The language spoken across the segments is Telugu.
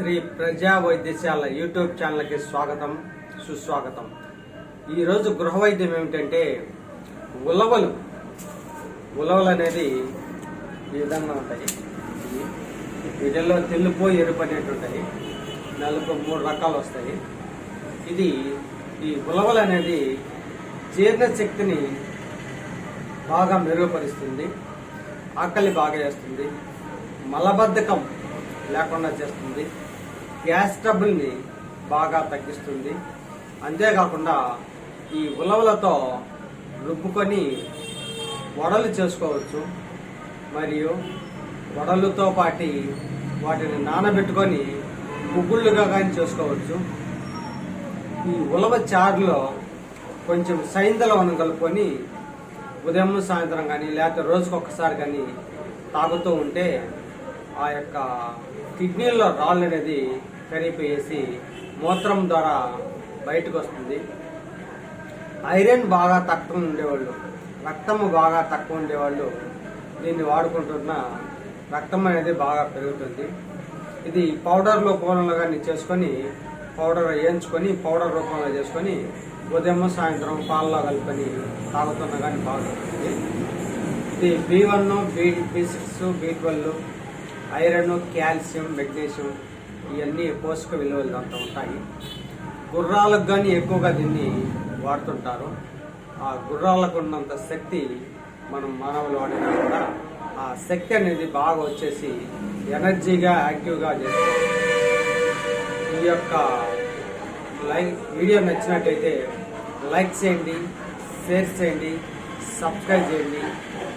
శ్రీ ప్రజా వైద్యశాల యూట్యూబ్ ఛానల్కి స్వాగతం సుస్వాగతం. ఈరోజు గృహ వైద్యం ఏమిటంటే ఉలవలు. ఉలవలు అనేది ఈ విధంగా ఉంటాయి. వీటిల్లో తెలుపు ఎరుపు అనేటి ఉంటాయి నలుపు మూడు రకాలు వస్తాయి. ఇది ఈ ఉలవలు అనేది జీర్ణశక్తిని బాగా మెరుగుపరుస్తుంది ఆకలి బాగా చేస్తుంది మలబద్ధకం లేకుండా చేస్తుంది. గ్యాస్ ట్రబుల్ని బాగా తగ్గిస్తుంది. అంతేకాకుండా ఈ ఉలవలతో రుబ్బుకొని వడలు చేసుకోవచ్చు. మరియు వడలతో పాటి వాటిని నానబెట్టుకొని గుగ్గుళ్ళుగా కానీ చేసుకోవచ్చు. ఈ ఉలవ చారులో కొంచెం సైంధలవనం కలుపుకొని ఉదయం సాయంత్రం కానీ లేకపోతే రోజుకొకసారి కానీ తాగుతూ ఉంటే ఆ యొక్క కిడ్నీలో రాళ్ళు అనేది కరిగిపోయేసి మూత్రం ద్వారా బయటకు వస్తుంది. ఐరన్ బాగా తక్కువ ఉండేవాళ్ళు రక్తము బాగా తక్కువ ఉండేవాళ్ళు దీన్ని వాడుకుంటున్న రక్తం అనేది బాగా పెరుగుతుంది. ఇది పౌడర్ రూపంలో కానీ చేసుకొని పౌడర్ వేయించుకొని పౌడర్ రూపంలో చేసుకొని ఉదయం సాయంత్రం పాలలో కలుపుకొని తాగుతున్నా కానీ బాగుంటుంది ఇది B one B B six B twelve iron calcium magnesium ఇవన్నీ పోషక విలువలు అంతా ఉంటాయి. గుర్రాలకు కానీ ఎక్కువగా దీన్ని వాడుతుంటారు. ఆ గుర్రాలకు ఉన్నంత శక్తి మనం మానవులు వాడినా కూడా ఆ శక్తి అనేది బాగా వచ్చేసి ఎనర్జీగా యాక్టివ్గా చేస్తాం. ఈ యొక్క లైక్ వీడియో నచ్చినట్టయితే లైక్ చేయండి షేర్ చేయండి సబ్స్క్రైబ్ చేయండి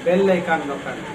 బెల్ ఐకాన్ నొక్కండి.